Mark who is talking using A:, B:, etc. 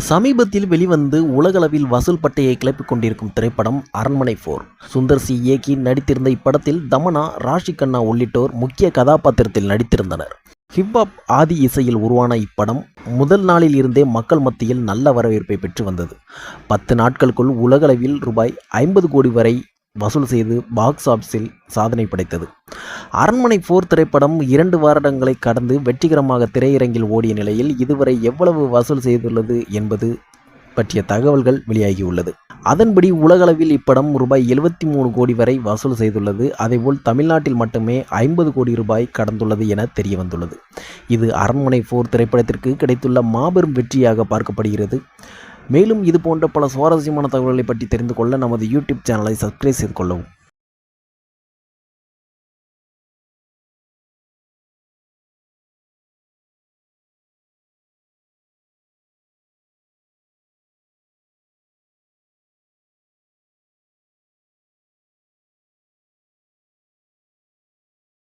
A: சமீபத்தில் வெளிவந்து உலகளவில் வசூல் பட்டையை கிளப்பிக் கொண்டிருக்கும் திரைப்படம் அரண்மனை ஃபோர் சுந்தர் சி. இயக்கி நடித்திருந்த இப்படத்தில் தமனா ராஷி கண்ணா உள்ளிட்டோர் முக்கிய கதாபாத்திரத்தில் நடித்திருந்தனர். ஹிப்ஹாப் ஆதி இசையில் உருவான இப்படம் முதல் நாளில் இருந்தே மக்கள் மத்தியில் நல்ல வரவேற்பை பெற்று வந்தது. பத்து நாட்களுக்குள் உலகளவில் ரூபாய் ஐம்பது கோடி வரை வசூல் செய்து பாக்ஸ் ஆஃபீஸில் சாதனை படைத்தது. அரண்மனை போர் திரைப்படம் இரண்டு வருடங்களை கடந்து வெற்றிகரமாக திரையரங்கில் ஓடிய நிலையில் இதுவரை எவ்வளவு வசூல் செய்துள்ளது என்பது பற்றிய தகவல்கள் வெளியாகியுள்ளது. அதன்படி உலகளவில் இப்படம் ரூபாய் எழுபத்தி மூணு கோடி வரை வசூல் செய்துள்ளது. அதேபோல் தமிழ்நாட்டில் மட்டுமே ஐம்பது கோடி ரூபாய் கடந்துள்ளது என தெரிய வந்துள்ளது இது அரண்மனை போர் திரைப்படத்திற்கு கிடைத்துள்ள மாபெரும் வெற்றியாக பார்க்கப்படுகிறது. மேலும் இது போன்ற பல சுவாரஸ்யமான தகவல்களை பற்றி தெரிந்து கொள்ள நமது யூடியூப் சேனலை சப்ஸ்கிரைப் செய்து கொள்ளவும்.